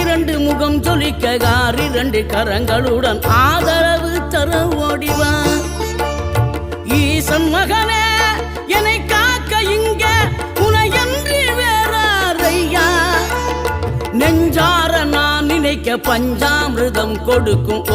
இரண்டு முகம் ஜொலிக்க கார் இரண்டு கரங்களுடன் ஆதரவு தர ஓடிவா? ஈசன் மகனே என்னை காக்க இங்க உனையன்றி வேறாரையா? நெஞ்சார நான் நினைக்க பஞ்சாமிர்தம் கொடுக்கும்